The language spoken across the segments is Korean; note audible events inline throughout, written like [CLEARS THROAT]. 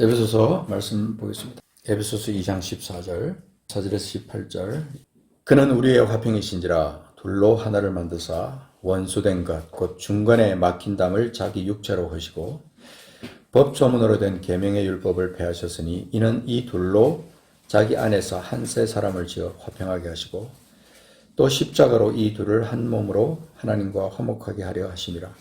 에베소서 말씀 보겠습니다. 에베소서 2장 14절, 4절에서 18절. 그는 우리의 화평이신지라 둘로 하나를 만드사 원수된 것, 곧 중간에 막힌 담을 자기 육체로 하시고 법조문으로 된 계명의 율법을 폐하셨으니 이는 이 둘로 자기 안에서 한세 사람을 지어 화평하게 하시고 또 십자가로 이 둘을 한 몸으로 하나님과 화목하게 하려 하심이라.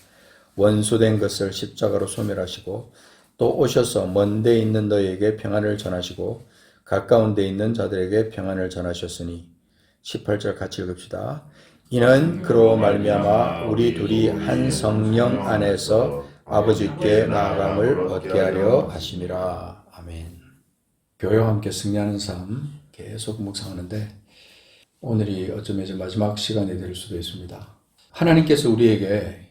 원수된 것을 십자가로 소멸하시고 또 오셔서 먼 데 있는 너희에게 평안을 전하시고 가까운 데 있는 자들에게 평안을 전하셨으니 18절 같이 읽읍시다. 이는 그로 말미암아 우리 둘이 한 성령 안에서 아버지께 나아감을 얻게 하려 하심이라. 아멘. 교회와 함께 승리하는 삶 계속 묵상하는데 오늘이 어쩌면 이제 마지막 시간이 될 수도 있습니다. 하나님께서 우리에게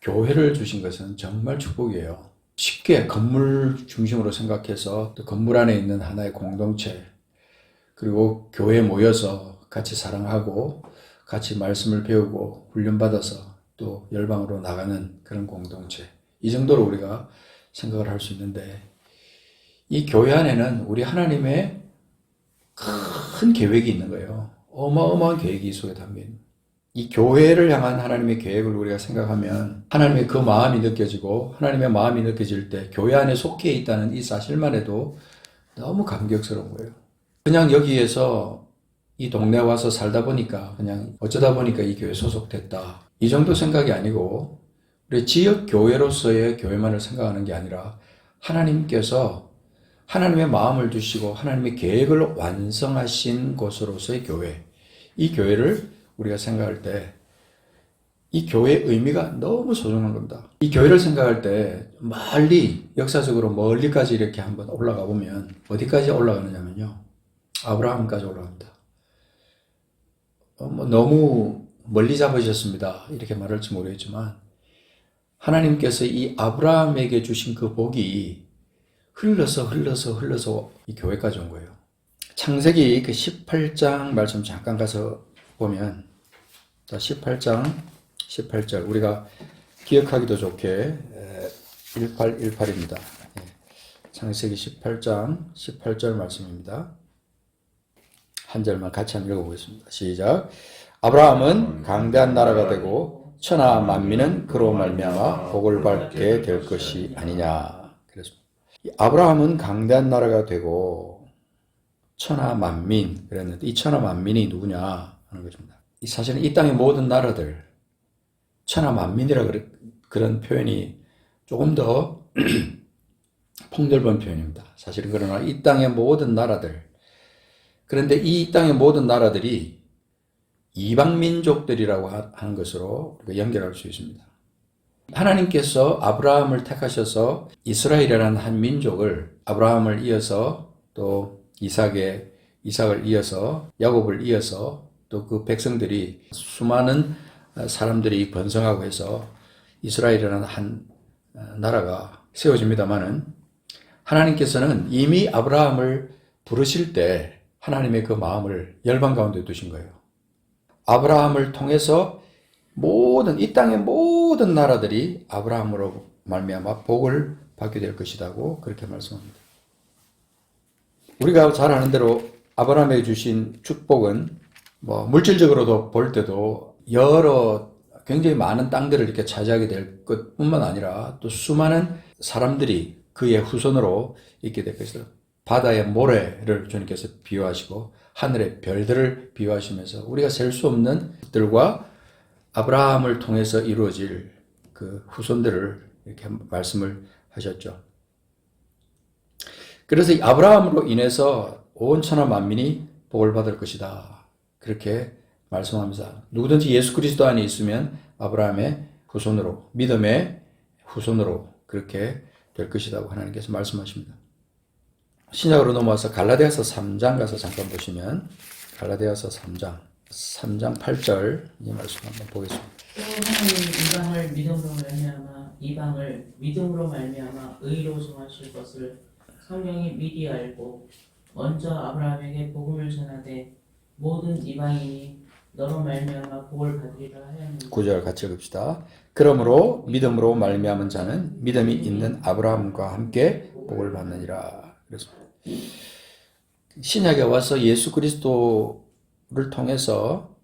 교회를 주신 것은 정말 축복이에요. 쉽게 건물 중심으로 생각해서 또 건물 안에 있는 하나의 공동체 그리고 교회에 모여서 같이 사랑하고 같이 말씀을 배우고 훈련받아서 또 열방으로 나가는 그런 공동체 이 정도로 우리가 생각을 할 수 있는데 이 교회 안에는 우리 하나님의 큰 계획이 있는 거예요. 어마어마한 계획이 속에 있는. 이 교회를 향한 하나님의 계획을 우리가 생각하면 하나님의 그 마음이 느껴지고 하나님의 마음이 느껴질 때 교회 안에 속해 있다는 이 사실만 해도 너무 감격스러운 거예요. 그냥 여기에서 이 동네 와서 살다 보니까 그냥 어쩌다 보니까 이 교회 소속됐다. 이 정도 생각이 아니고 우리 지역 교회로서의 교회만을 생각하는 게 아니라 하나님께서 하나님의 마음을 주시고 하나님의 계획을 완성하신 곳으로서의 교회. 이 교회를 우리가 생각할 때 이 교회의 의미가 너무 소중한 겁니다. 이 교회를 생각할 때 멀리 역사적으로 멀리까지 이렇게 한번 올라가 보면 어디까지 올라가느냐면요. 아브라함까지 올라갑니다. 어, 뭐 너무 멀리 잡으셨습니다. 이렇게 말할지 모르겠지만 하나님께서 이 아브라함에게 주신 그 복이 흘러서 흘러서 흘러서 이 교회까지 온 거예요. 창세기 그 18장 말씀 잠깐 가서 보면 자 18장 18절 우리가 기억하기도 좋게 1818입니다. 예. 창세기 18장 18절 말씀입니다. 한 절만 같이 한번 읽어보겠습니다. 시작. 아브라함은 강대한 나라가 되고 천하 만민은 그로 말미암아 복을 받게 될 것이 아니냐. 아브라함은 강대한 나라가 되고 천하 만민 그랬는데 이 천하 만민이 누구냐 하는 것입니다. 이 사실은 이 땅의 모든 나라들 천하 만민이라 그런 표현이 조금 더 [CLEARS THROAT] 폭넓은 표현입니다. 사실은 그러나 이 땅의 모든 나라들 그런데 이 땅의 모든 나라들이 이방 민족들이라고 하는 것으로 연결할 수 있습니다. 하나님께서 아브라함을 택하셔서 이스라엘이라는 한 민족을 아브라함을 이어서 또 이삭의 이삭을 이어서 야곱을 이어서 또 그 백성들이 수많은 사람들이 번성하고 해서 이스라엘이라는 한 나라가 세워집니다만은 하나님께서는 이미 아브라함을 부르실 때 하나님의 그 마음을 열방 가운데 두신 거예요. 아브라함을 통해서 모든 이 땅의 모든 나라들이 아브라함으로 말미암아 복을 받게 될 것이라고 그렇게 말씀합니다. 우리가 잘 아는 대로 아브라함에게 주신 축복은 뭐 물질적으로도 볼 때도 여러 굉장히 많은 땅들을 이렇게 차지하게 될 것뿐만 아니라 또 수많은 사람들이 그의 후손으로 있게 될 것이다. 바다의 모래를 주님께서 비유하시고 하늘의 별들을 비유하시면서 우리가 셀 수 없는 것들과 아브라함을 통해서 이루어질 그 후손들을 이렇게 말씀을 하셨죠. 그래서 이 아브라함으로 인해서 온 천하 만민이 복을 받을 것이다. 그렇게 말씀하면서 누구든지 예수 그리스도 안에 있으면 아브라함의 후손으로 믿음의 후손으로 그렇게 될 것이라고 하나님께서 말씀하십니다. 신약으로 넘어와서 갈라디아서 3장 가서 잠깐 보시면 갈라디아서 3장 3장 8절 이 말씀 한번 보겠습니다. 이방을 믿음으로 말미암아 이방을 믿음으로 말미암아 의로 정하실 것을 성령이 미리 알고 먼저 아브라함에게 복음을 전하되 모든 이방인이 너로 말미암아 복을 받으리라 하였느니라. 9절 같이 읽읍시다. 그러므로 믿음으로 말미암은 자는 믿음이 있는 아브라함과 함께 복을 받느니라. 그래서 신약에 와서 예수 그리스도를 통해서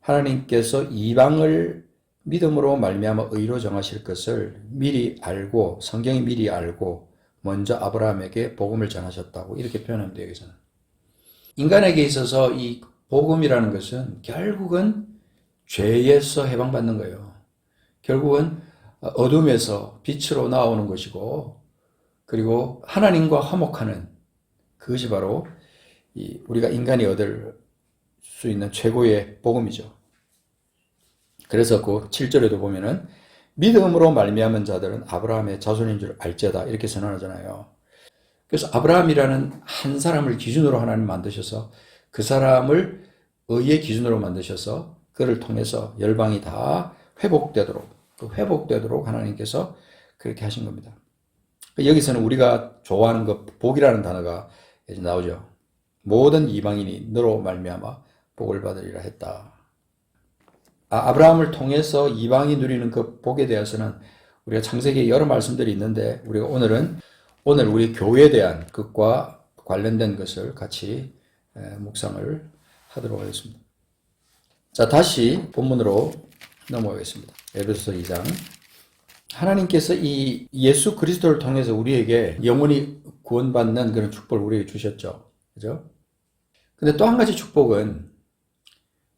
하나님께서 이방을 믿음으로 말미암아 의로 정하실 것을 미리 알고 성경이 미리 알고 먼저 아브라함에게 복음을 전하셨다고 이렇게 표현합니다. 여기서는 인간에게 있어서 이 복음이라는 것은 결국은 죄에서 해방받는 거예요. 결국은 어둠에서 빛으로 나오는 것이고 그리고 하나님과 화목하는 그것이 바로 이 우리가 인간이 얻을 수 있는 최고의 복음이죠. 그래서 그 7절에도 보면은 믿음으로 말미암은 자들은 아브라함의 자손인 줄 알제다 이렇게 선언하잖아요. 그래서 아브라함이라는 한 사람을 기준으로 하나님 만드셔서 그 사람을 의의 기준으로 만드셔서 그를 통해서 열방이 다 회복되도록 그 회복되도록 하나님께서 그렇게 하신 겁니다. 여기서는 우리가 좋아하는 것 복이라는 단어가 이제 나오죠. 모든 이방인이 너로 말미암아 복을 받으리라 했다. 아, 아브라함을 통해서 이방이 누리는 그 복에 대해서는 우리가 창세기에 여러 말씀들이 있는데 우리가 오늘은 오늘 우리 교회에 대한 것과 관련된 것을 같이 에, 묵상을 하도록 하겠습니다. 자, 다시 본문으로 넘어가겠습니다. 에베소서 2장. 하나님께서 이 예수 그리스도를 통해서 우리에게 영원히 구원받는 그런 축복을 우리에게 주셨죠. 그죠? 근데 또 한 가지 축복은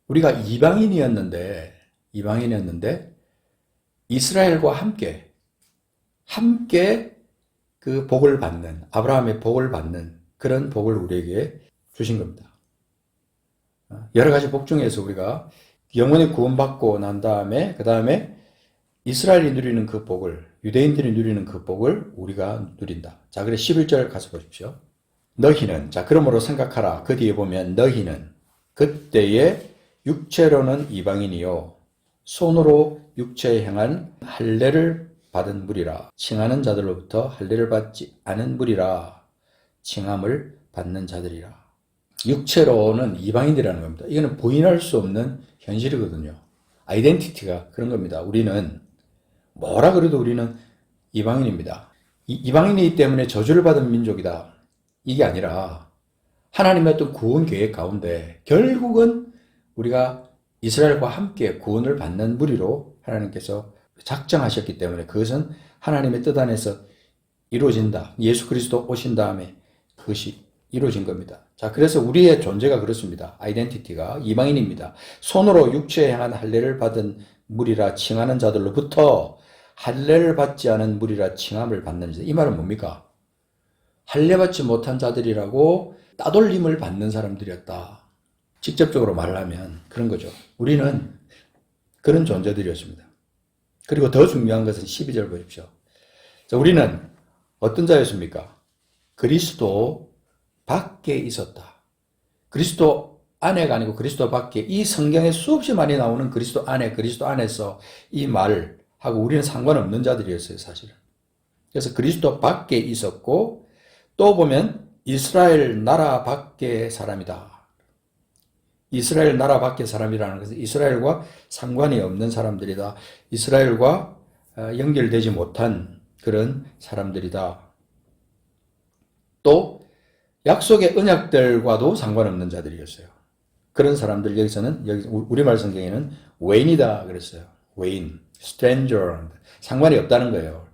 우리가 이방인이었는데, 이방인이었는데, 이스라엘과 함께, 함께 그 복을 받는, 아브라함의 복을 받는 그런 복을 우리에게 주신 겁니다. 여러 가지 복 중에서 우리가 영원히 구원받고 난 다음에, 그 다음에 이스라엘이 누리는 그 복을, 유대인들이 누리는 그 복을 우리가 누린다. 자, 그래 11절 가서 보십시오. 너희는, 자, 그러므로 생각하라. 그 뒤에 보면 너희는 그때에 육체로는 이방인이요. 손으로 육체에 행한 할례를 받은 무리라. 칭하는 자들로부터 할례를 받지 않은 무리라. 칭함을 받는 자들이라. 육체로는 이방인이라는 겁니다. 이거는 부인할 수 없는 현실이거든요. 아이덴티티가 그런 겁니다. 우리는 뭐라 그래도 우리는 이방인입니다. 이, 이방인이기 때문에 저주를 받은 민족이다. 이게 아니라 하나님의 어떤 구원 계획 가운데 결국은 우리가 이스라엘과 함께 구원을 받는 무리로 하나님께서 작정하셨기 때문에 그것은 하나님의 뜻 안에서 이루어진다. 예수 그리스도 오신 다음에 그것이 이루어진 겁니다. 자, 그래서 우리의 존재가 그렇습니다. 아이덴티티가 이방인입니다. 손으로 육체에 향한 할례를 받은 무리라 칭하는 자들로부터 할례를 받지 않은 무리라 칭함을 받는 자. 이 말은 뭡니까? 할례 받지 못한 자들이라고 따돌림을 받는 사람들이었다. 직접적으로 말하면 그런 거죠. 우리는 그런 존재들이었습니다. 그리고 더 중요한 것은 12절 보십시오. 자, 우리는 어떤 자였습니까? 그리스도 밖에 있었다. 그리스도 안에가 아니고 그리스도 밖에 이 성경에 수없이 많이 나오는 그리스도 안에 그리스도 안에서 이 말하고 우리는 상관없는 자들이었어요, 사실은. 그래서 그리스도 밖에 있었고 또 보면 이스라엘 나라 밖의 사람이다. 이스라엘 나라 밖의 사람이라는 것은 이스라엘과 상관이 없는 사람들이다. 이스라엘과 어, 연결되지 못한 그런 사람들이다. 또 약속의 언약들과도 상관없는 자들이었어요. 그런 사람들 여기서는 여기 우리말 성경에는 외인이다 그랬어요. 외인, stranger 상관이 없다는 거예요.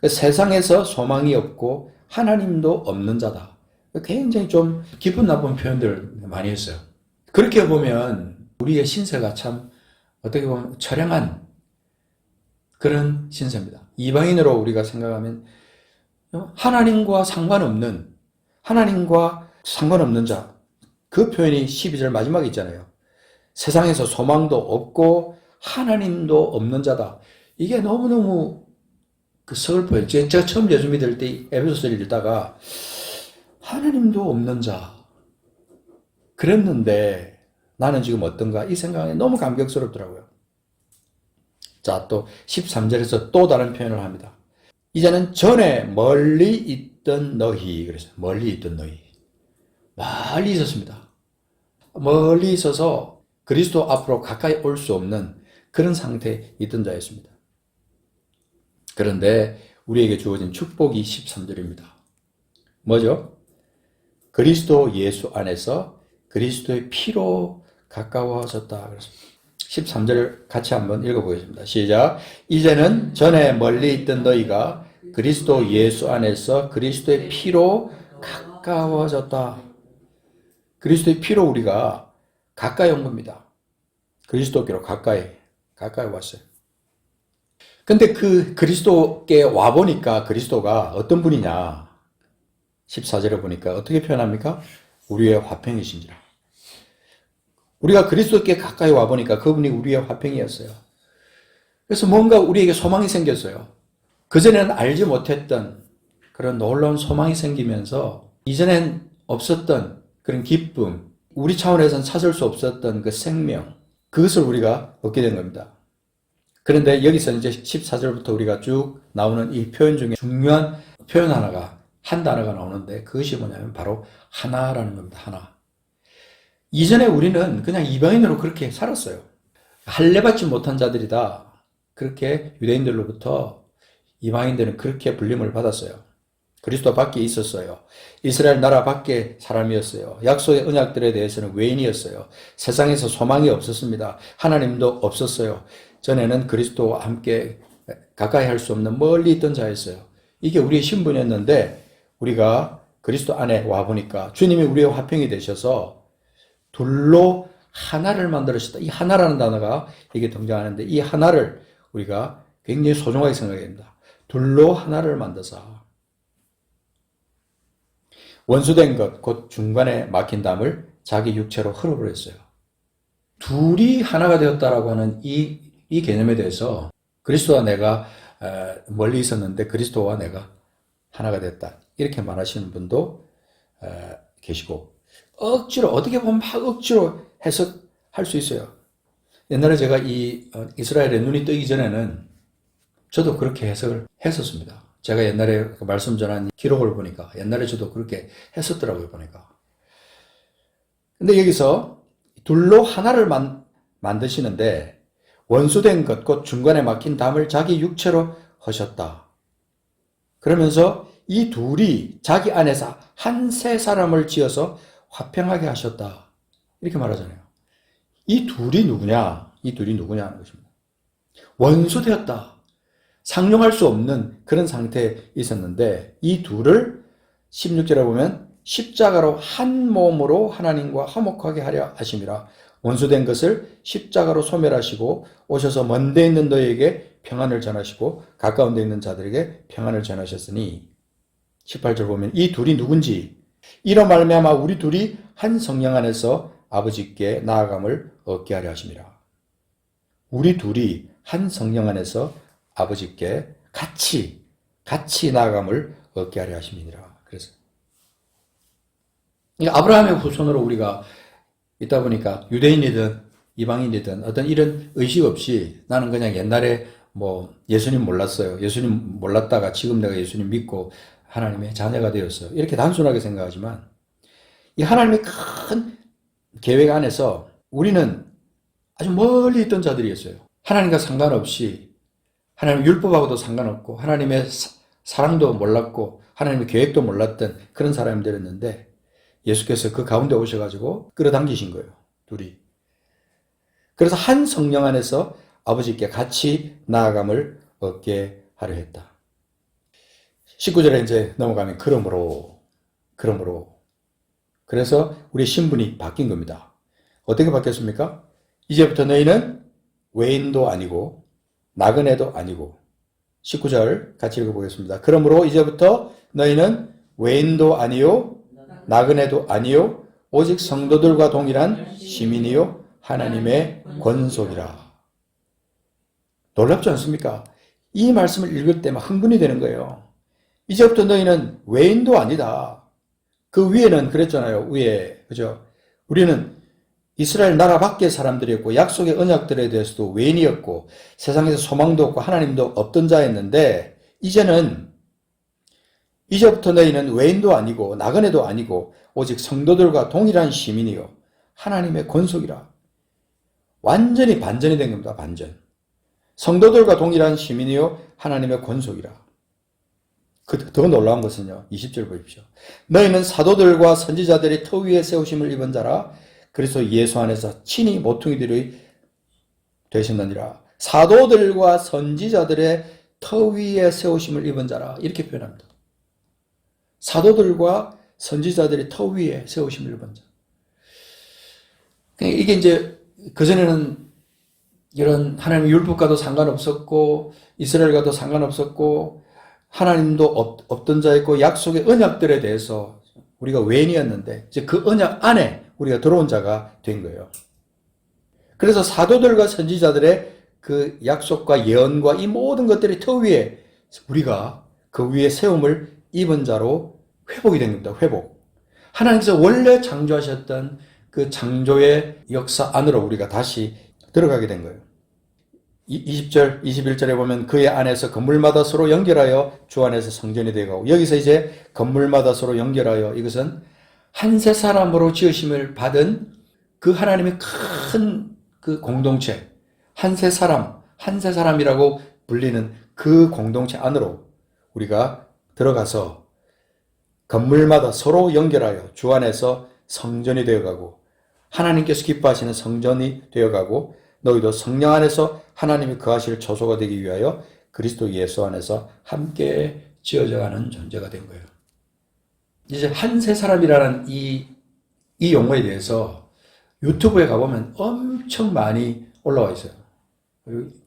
그 세상에서 소망이 없고 하나님도 없는 자다. 굉장히 좀 기분 나쁜 표현들 많이 했어요. 그렇게 보면 우리의 신세가 참 어떻게 보면 처량한 그런 신세입니다. 이방인으로 우리가 생각하면 하나님과 상관없는 하나님과 상관없는 자. 그 표현이 12절 마지막에 있잖아요. 세상에서 소망도 없고 하나님도 없는 자다. 이게 너무너무 그 서글퍼요. 제가 처음 예수 믿을 때 에베소서를 읽다가 하나님도 없는 자. 그랬는데 나는 지금 어떤가 이 생각에 너무 감격스럽더라고요. 자, 또 13절에서 또 다른 표현을 합니다. 이제는 전에 멀리 있던 너희 그래서 멀리 있던 너희 멀리 있었습니다. 멀리 있어서 그리스도 앞으로 가까이 올 수 없는 그런 상태에 있던 자였습니다. 그런데 우리에게 주어진 축복이 13절입니다. 뭐죠? 그리스도 예수 안에서 그리스도의 피로 가까워졌다. 그랬습니다. 13절 같이 한번 읽어보겠습니다. 시작. 이제는 전에 멀리 있던 너희가 그리스도 예수 안에서 그리스도의 피로 가까워졌다. 그리스도의 피로 우리가 가까이 온 겁니다. 그리스도께로 가까이, 가까이 왔어요. 근데 그 그리스도께 와보니까 그리스도가 어떤 분이냐. 14절에 보니까 어떻게 표현합니까? 우리의 화평이신지라. 우리가 그리스도께 가까이 와보니까 그분이 우리의 화평이었어요. 그래서 뭔가 우리에게 소망이 생겼어요. 그전에는 알지 못했던 그런 놀라운 소망이 생기면서 이전엔 없었던 그런 기쁨, 우리 차원에서는 찾을 수 없었던 그 생명, 그것을 우리가 얻게 된 겁니다. 그런데 여기서 이제 14절부터 우리가 쭉 나오는 이 표현 중에 중요한 표현 하나가, 한 단어가 나오는데 그것이 뭐냐면 바로 하나라는 겁니다. 하나. 이전에 우리는 그냥 이방인으로 그렇게 살았어요. 할례받지 못한 자들이다. 그렇게 유대인들로부터 이방인들은 그렇게 불림을 받았어요. 그리스도 밖에 있었어요. 이스라엘 나라 밖에 사람이었어요. 약속의 언약들에 대해서는 외인이었어요. 세상에서 소망이 없었습니다. 하나님도 없었어요. 전에는 그리스도와 함께 가까이 할 수 없는 멀리 있던 자였어요. 이게 우리의 신분이었는데 우리가 그리스도 안에 와 보니까 주님이 우리의 화평이 되셔서 둘로 하나를 만들으셨다. 이 하나라는 단어가 여기 등장하는데 이 하나를 우리가 굉장히 소중하게 생각해야 됩니다. 둘로 하나를 만드사 원수된 것, 곧 중간에 막힌 담을 자기 육체로 흘러버렸어요. 둘이 하나가 되었다라고 하는 이, 이 개념에 대해서 그리스도와 내가 에, 멀리 있었는데 그리스도와 내가 하나가 됐다. 이렇게 말하시는 분도 에, 계시고 억지로 어떻게 보면 막 억지로 해석할 수 있어요. 옛날에 제가 이 어, 이스라엘의 눈이 뜨기 전에는 저도 그렇게 해석을 했었습니다. 제가 옛날에 그 말씀 전한 기록을 보니까 옛날에 저도 그렇게 했었더라고요 보니까. 근데 여기서 둘로 하나를 만, 만드시는데 원수된 것, 곧 중간에 막힌 담을 자기 육체로 하셨다. 그러면서 이 둘이 자기 안에서 한 세 사람을 지어서 화평하게 하셨다. 이렇게 말하잖아요. 이 둘이 누구냐? 이 둘이 누구냐 하는 것입니다. 원수되었다. 상용할 수 없는 그런 상태에 있었는데 이 둘을 16절에 보면 십자가로 한 몸으로 하나님과 화목하게 하려 하심이라. 원수된 것을 십자가로 소멸하시고 오셔서 먼데 있는 너에게 평안을 전하시고 가까운 데 있는 자들에게 평안을 전하셨으니. 18절 보면 이 둘이 누군지. 이로 말미암아 우리 둘이 한 성령 안에서 아버지께 나아감을 얻게 하려 하심이라. 우리 둘이 한 성령 안에서 아버지께 같이 같이 나아감을 얻게 하려 하심이니라. 그래서 이 아브라함의 후손으로 우리가 있다 보니까 유대인이든 이방인이든 어떤 이런 의식 없이 나는 그냥 옛날에 뭐 예수님 몰랐어요. 예수님 몰랐다가 지금 내가 예수님 믿고 하나님의 자녀가 되었어요. 이렇게 단순하게 생각하지만 이 하나님의 큰 계획 안에서 우리는 아주 멀리 있던 자들이었어요. 하나님과 상관없이 하나님 율법하고도 상관없고 하나님의 사, 사랑도 몰랐고 하나님의 계획도 몰랐던 그런 사람들이었는데 예수께서 그 가운데 오셔가지고 끌어당기신 거예요. 둘이. 그래서 한 성령 안에서 아버지께 같이 나아감을 얻게 하려 했다. 19절에 이제 넘어가면 그러므로 그러므로 그래서 우리 신분이 바뀐 겁니다. 어떻게 바뀌었습니까? 이제부터 너희는 외인도 아니고 나그네도 아니고 19절 같이 읽어보겠습니다. 그러므로 이제부터 너희는 외인도 아니요 나그네도 아니요 오직 성도들과 동일한 시민이요 하나님의 권속이라. 놀랍지 않습니까? 이 말씀을 읽을 때만 흥분이 되는 거예요. 이제부터 너희는 외인도 아니다. 그 위에는 그랬잖아요. 위에 그죠? 우리는 이스라엘 나라 밖의 사람들이었고 약속의 언약들에 대해서도 외인이었고 세상에서 소망도 없고 하나님도 없던 자였는데 이제는 이제부터 너희는 외인도 아니고 나그네도 아니고 오직 성도들과 동일한 시민이요 하나님의 권속이라 완전히 반전이 된 겁니다. 반전. 성도들과 동일한 시민이요 하나님의 권속이라. 그, 더 놀라운 것은요. 20절 보십시오. 너희는 사도들과 선지자들이 터 위에 세우심을 입은 자라 그래서 예수 안에서 친히 모퉁이들이 되셨느니라. 사도들과 선지자들의 터 위에 세우심을 입은 자라 이렇게 표현합니다. 사도들과 선지자들이 터 위에 세우심을 입은 자. 그러니까 이게 이제 그 전에는 이런 하나님의 율법과도 상관없었고 이스라엘과도 상관없었고 하나님도 없, 없던 자였고 약속의 언약들에 대해서 우리가 외인이었는데 이제 그 언약 안에 우리가 들어온 자가 된 거예요. 그래서 사도들과 선지자들의 그 약속과 예언과 이 모든 것들이 터 위에 우리가 그 위에 세움을 입은 자로 회복이 된 겁니다. 회복. 하나님께서 원래 창조하셨던 그 창조의 역사 안으로 우리가 다시 들어가게 된 거예요. 20절, 21절에 보면 그의 안에서 건물마다 서로 연결하여 주 안에서 성전이 되고 여기서 이제 건물마다 서로 연결하여 이것은 한 세 사람으로 지으심을 받은 그 하나님의 큰 그 공동체, 한 세 사람, 한 세 사람이라고 불리는 그 공동체 안으로 우리가 들어가서 건물마다 서로 연결하여 주 안에서 성전이 되어가고 하나님께서 기뻐하시는 성전이 되어가고 너희도 성령 안에서 하나님이 거하실 처소가 되기 위하여 그리스도 예수 안에서 함께 지어져가는 존재가 된 거예요. 이제 한세 사람이라는 이, 이 용어에 대해서 유튜브에 가보면 엄청 많이 올라와 있어요.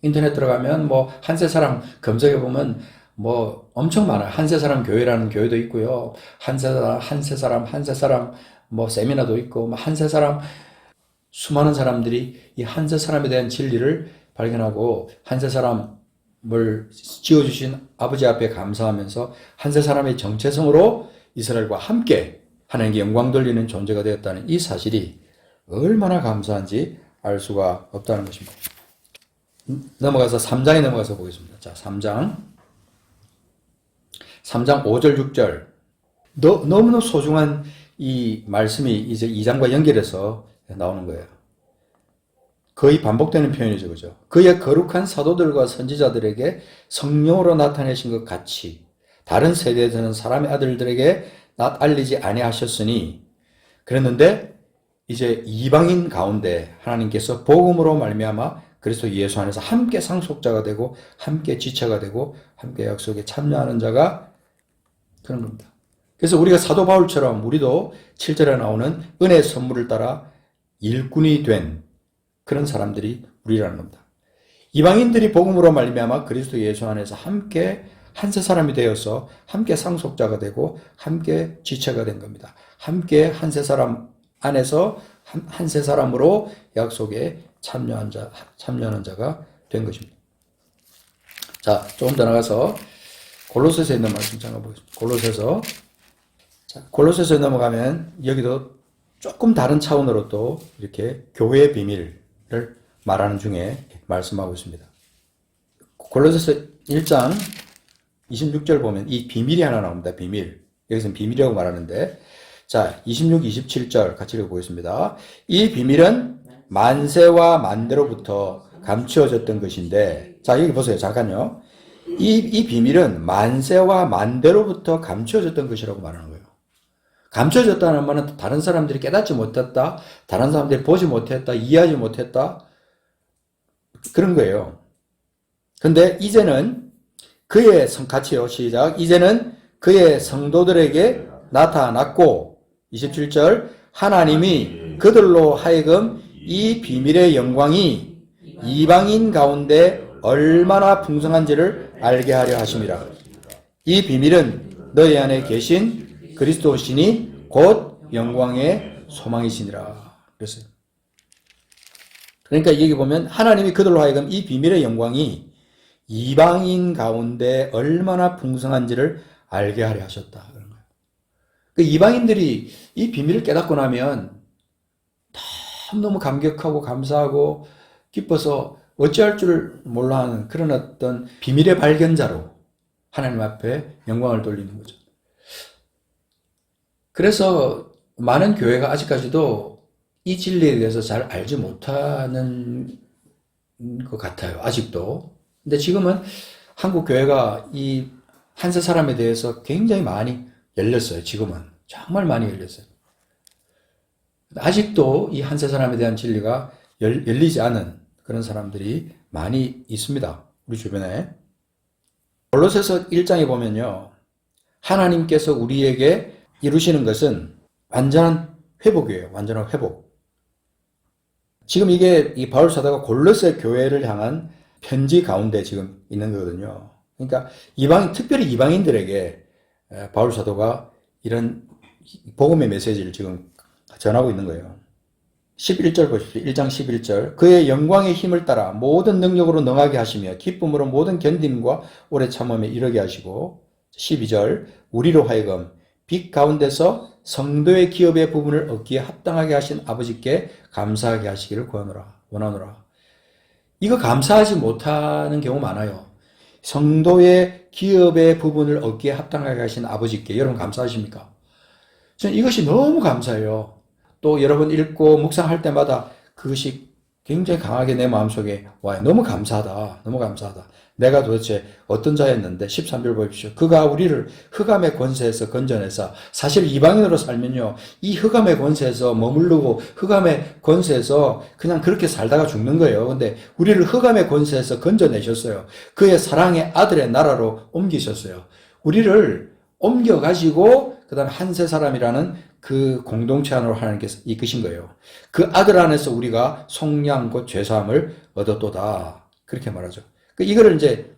인터넷 들어가면 뭐 한세 사람 검색해 보면 뭐 엄청 많아요. 한세 사람 교회라는 교회도 있고요. 한세 사람, 한세 사람, 한세 사람 뭐 세미나도 있고 뭐한세 사람 수많은 사람들이 이 한세 사람에 대한 진리를 발견하고 한세 사람을 지어주신 아버지 앞에 감사하면서 한세 사람의 정체성으로 이스라엘과 함께 하나님께 영광 돌리는 존재가 되었다는 이 사실이 얼마나 감사한지 알 수가 없다는 것입니다. 넘어가서 3장에 넘어가서 보겠습니다. 자, 3장. 3장 5절, 6절. 너, 너무나 소중한 이 말씀이 이제 2장과 연결해서 나오는 거예요. 거의 반복되는 표현이죠, 그죠? 그의 거룩한 사도들과 선지자들에게 성령으로 나타내신 것 같이 다른 세대에서는 사람의 아들들에게 나 알리지 아니하셨으니 그랬는데 이제 이방인 가운데 하나님께서 복음으로 말미암아 그리스도 예수 안에서 함께 상속자가 되고 함께 지체가 되고 함께 약속에 참여하는 자가 그런 겁니다. 그래서 우리가 사도 바울처럼 우리도 7절에 나오는 은혜 선물을 따라 일꾼이 된 그런 사람들이 우리라는 겁니다. 이방인들이 복음으로 말미암아 그리스도 예수 안에서 함께 한세 사람이 되어서 함께 상속자가 되고 함께 지체가 된 겁니다. 함께 한세 사람 안에서 한 세 사람으로 약속에 참여한 자, 참여하는 자가 된 것입니다. 자, 조금 더 나가서 골로새서에 있는 말씀 잠깐 보겠습니다. 골로새서 자, 골로새서에 넘어가면 여기도 조금 다른 차원으로 또 이렇게 교회의 비밀을 말하는 중에 말씀하고 있습니다. 골로새서 1장 26절 보면 이 비밀이 하나 나옵니다. 비밀. 여기서는 비밀이라고 말하는데 자, 26, 27절 같이 읽어보겠습니다. 이 비밀은 만세와 만대로부터 감추어졌던 것인데 자, 여기 보세요. 잠깐요. 이, 이 비밀은 만세와 만대로부터 감추어졌던 것이라고 말하는 거예요. 감춰졌다는 말은 다른 사람들이 깨닫지 못했다, 다른 사람들이 보지 못했다, 이해하지 못했다, 그런 거예요. 근데 이제는 그의 성, 같이요, 시작. 이제는 그의 성도들에게 나타났고, 27절, 하나님이 그들로 하여금 이 비밀의 영광이 이방인 가운데 얼마나 풍성한지를 알게 하려 하심이라. 이 비밀은 너희 안에 계신 그리스도 신이 곧 영광의 소망이시니라. 그랬어요. 그러니까 여기 보면 하나님이 그들로 하여금 이 비밀의 영광이 이방인 가운데 얼마나 풍성한지를 알게 하려 하셨다. 그런 거예요. 그 이방인들이 이 비밀을 깨닫고 나면 너무 감격하고 감사하고 기뻐서 어찌할 줄을 몰라 하는 그런 어떤 비밀의 발견자로 하나님 앞에 영광을 돌리는 거죠. 그래서 많은 교회가 아직까지도 이 진리에 대해서 잘 알지 못하는 것 같아요. 아직도. 근데 지금은 한국 교회가 이 한세 사람에 대해서 굉장히 많이 열렸어요. 지금은 정말 많이 열렸어요. 아직도 이 한세 사람에 대한 진리가 열, 열리지 않은 그런 사람들이 많이 있습니다. 우리 주변에. 골로새서 1장에 보면요. 하나님께서 우리에게 이루시는 것은 완전한 회복이에요. 완전한 회복. 지금 이게 이 바울 사도가 골로새 교회를 향한 편지 가운데 지금 있는 거거든요. 그러니까 이방 특별히 이방인들에게 에, 바울 사도가 이런 복음의 메시지를 지금 전하고 있는 거예요. 11절 보십시오. 1장 11절. 그의 영광의 힘을 따라 모든 능력으로 능하게 하시며 기쁨으로 모든 견딤과 오래 참음에 이르게 하시고 12절. 우리로 하여금 빛 가운데서 성도의 기업의 부분을 얻기에 합당하게 하신 아버지께 감사하게 하시기를 구하노라. 원하노라. 이거 감사하지 못하는 경우 많아요. 성도의 기업의 부분을 얻기에 합당하게 하신 아버지께 여러분 감사하십니까? 저는 이것이 너무 감사해요. 또 여러분 읽고 묵상할 때마다 그것이 굉장히 강하게 내 마음속에 와요. 너무 감사하다. 너무 감사하다. 내가 도대체 어떤 자였는데 13절 보십시오. 그가 우리를 흑암의 권세에서 건져내서 사실 이방인으로 살면요. 이 흑암의 권세에서 머무르고 흑암의 권세에서 그냥 그렇게 살다가 죽는 거예요. 근데 우리를 흑암의 권세에서 건져내셨어요. 그의 사랑의 아들의 나라로 옮기셨어요. 우리를 옮겨가지고 그다음에 한세 사람이라는 그 공동체 안으로 하나님께서 이끄신 거예요. 그 아들 안에서 우리가 속량 곧 죄사함을 얻었도다. 그렇게 말하죠. 그 이거를 이제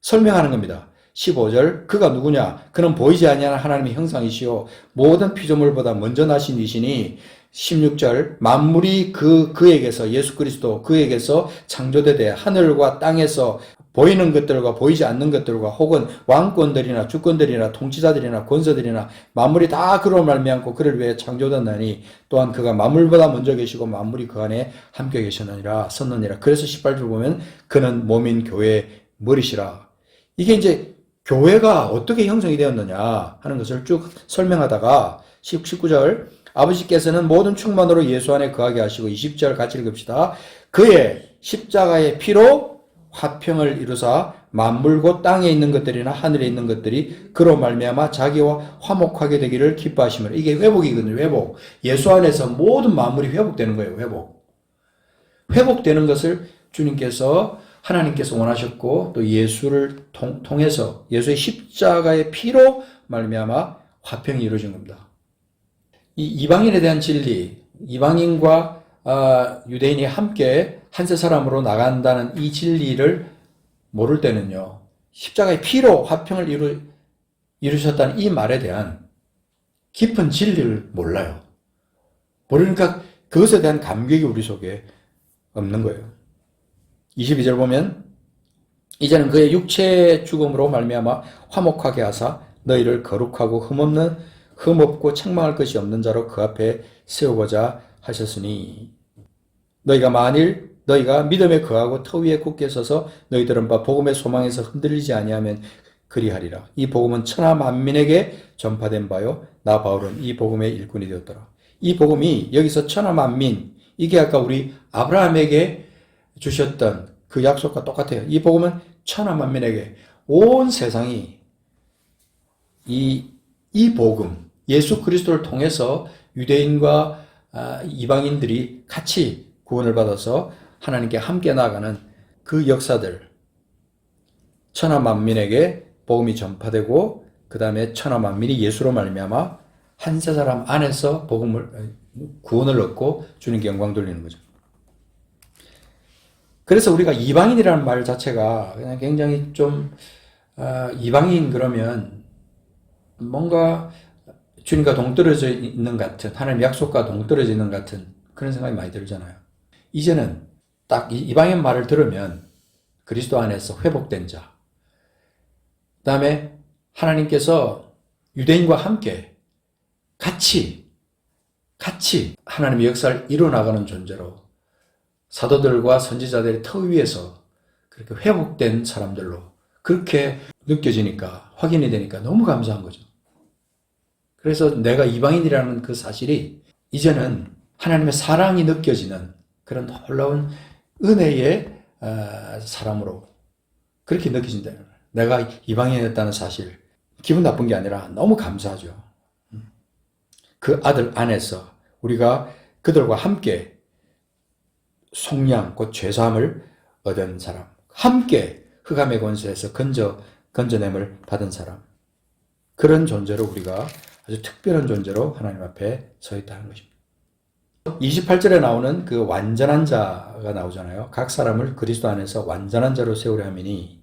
설명하는 겁니다. 15절 그가 누구냐? 그는 보이지 아니하는 하나님의 형상이시요 모든 피조물보다 먼저 나신 이시니 16절 만물이 그 그에게서 예수 그리스도 그에게서 창조되되 하늘과 땅에서 보이는 것들과 보이지 않는 것들과 혹은 왕권들이나 주권들이나 통치자들이나 권세들이나 만물이 다 그로 말미암고 그를 위해 창조됐나니 또한 그가 만물보다 먼저 계시고 만물이 그 안에 함께 계셨느니라 섰느니라 그래서 18절 보면 그는 몸인 교회의 머리시라 이게 이제 교회가 어떻게 형성이 되었느냐 하는 것을 쭉 설명하다가 19절 아버지께서는 모든 충만으로 예수 안에 거하게 하시고 20절 같이 읽읍시다. 그의 십자가의 피로 화평을 이루사 만물 곧 땅에 있는 것들이나 하늘에 있는 것들이 그로 말미암아 자기와 화목하게 되기를 기뻐하시면 이게 회복이거든요. 회복. 예수 안에서 모든 만물이 회복되는 거예요. 회복. 회복되는 것을 주님께서 하나님께서 원하셨고 또 예수를 통, 통해서 예수의 십자가의 피로 말미암아 화평이 이루어진 겁니다. 이 이방인에 대한 진리, 이방인과 아, 유대인이 함께 한세 사람으로 나간다는 이 진리를 모를 때는요, 십자가의 피로 화평을 이루, 이루셨다는 이 말에 대한 깊은 진리를 몰라요. 모르니까 그것에 대한 감격이 우리 속에 없는 거예요. 22절 보면 이제는 그의 육체의 죽음으로 말미암아 화목하게 하사 너희를 거룩하고 흠없는 흠없고 책망할 것이 없는 자로 그 앞에 세우고자 하셨으니 너희가 만일 너희가 믿음에 거하고 터 위에 굳게 서서 너희들은 바 복음의 소망에서 흔들리지 아니하면 그리하리라. 이 복음은 천하 만민에게 전파된 바요. 나 바울은 이 복음의 일꾼이 되었더라. 이 복음이 여기서 천하 만민 이게 아까 우리 아브라함에게 주셨던 그 약속과 똑같아요. 이 복음은 천하 만민에게 온 세상이 이, 이 복음, 예수 그리스도를 통해서 유대인과 아, 이방인들이 같이 구원을 받아서 하나님께 함께 나아가는 그 역사들, 천하 만민에게 복음이 전파되고 그 다음에 천하 만민이 예수로 말미암아 한 세 사람 안에서 복음을 구원을 얻고 주님께 영광 돌리는 거죠. 그래서 우리가 이방인이라는 말 자체가 그냥 굉장히 좀 아, 이방인 그러면 뭔가 주님과 동떨어져 있는 같은 하나님 약속과 동떨어져 있는 같은 그런 생각이 많이 들잖아요. 이제는 딱이 이방인 말을 들으면 그리스도 안에서 회복된 자. 그 다음에 하나님께서 유대인과 함께 같이 같이 하나님의 역사를 이뤄나가는 존재로 사도들과 선지자들의 터 위에서 그렇게 회복된 사람들로 그렇게 느껴지니까 확인이 되니까 너무 감사한 거죠. 그래서 내가 이방인이라는 그 사실이 이제는 하나님의 사랑이 느껴지는 그런 놀라운 은혜의 어, 사람으로 그렇게 느껴진다. 내가 이방인이었다는 사실. 기분 나쁜 게 아니라 너무 감사하죠. 음. 그 아들 안에서 우리가 그들과 함께 속량, 곧 죄사함을 얻은 사람. 함께 흑암의 권세에서 건져, 건져냄을 받은 사람. 그런 존재로 우리가 아주 특별한 존재로 하나님 앞에 서 있다는 것입니다. 28절에 나오는 그 완전한 자가 나오잖아요. 각 사람을 그리스도 안에서 완전한 자로 세우려 함이니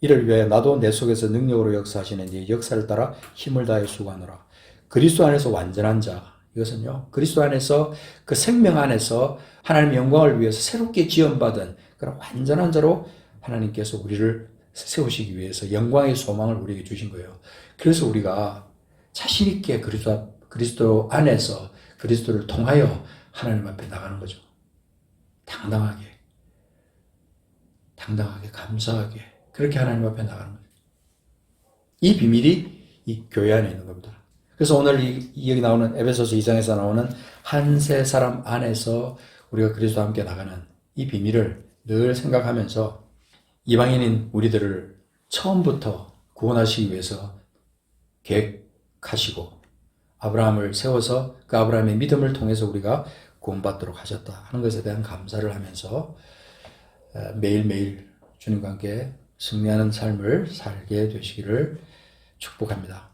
이를 위하여 나도 내 속에서 능력으로 역사하시는 이 역사를 따라 힘을 다해 수고하노라. 그리스도 안에서 완전한 자. 이것은요, 그리스도 안에서 그 생명 안에서 하나님의 영광을 위해서 새롭게 지원받은 그런 완전한 자로 하나님께서 우리를 세우시기 위해서 영광의 소망을 우리에게 주신 거예요. 그래서 우리가 자신 있게 그리스도, 그리스도 안에서 그리스도를 통하여 하나님 앞에 나가는 거죠. 당당하게. 당당하게, 감사하게. 그렇게 하나님 앞에 나가는 거죠. 이 비밀이 이 교회 안에 있는 겁니다. 그래서 오늘 이, 이 여기 나오는 에베소서 2장에서 나오는 한 세 사람 안에서 우리가 그리스도와 함께 나가는 이 비밀을 늘 생각하면서 이방인인 우리들을 처음부터 구원하시기 위해서 계획하시고 아브라함을 세워서 그 아브라함의 믿음을 통해서 우리가 구원받도록 하셨다 하는 것에 대한 감사를 하면서 어, 매일매일 주님과 함께 승리하는 삶을 살게 되시기를 축복합니다.